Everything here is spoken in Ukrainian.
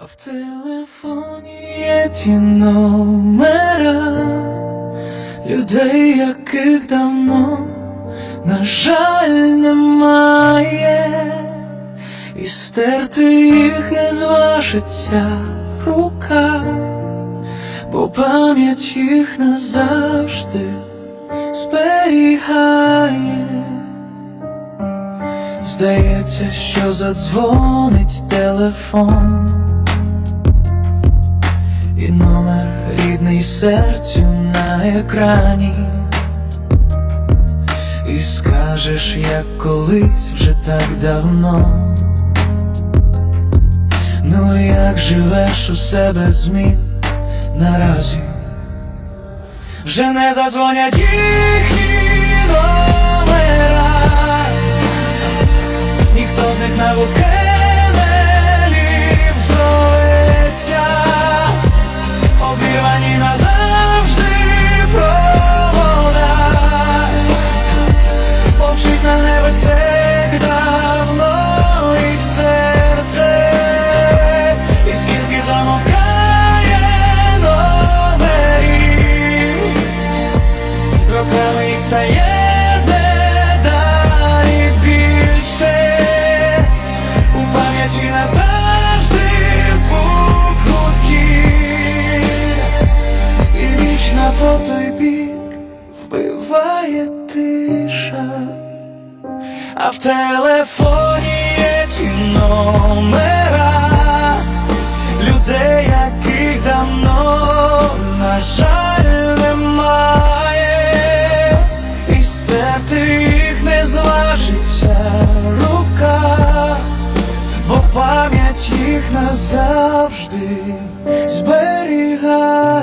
А в телефоні є ті номера людей, яких давно, на жаль, немає, і стерти їх не зважиться рука, бо пам'ять їх назавжди зберігає. Здається, що задзвонить телефон, рідний серцю на екрані, і скажеш, як колись вже так давно. Ну як живеш у себе змін наразі? Вже не задзвонять їхні номера ніхто з них на гудки стає дедалі більше. У пам'яті назавжди звук гудків і вічна по той бік вбиває тиша, а в телефоні є ті номера пам'ять їх назавжди зберігає.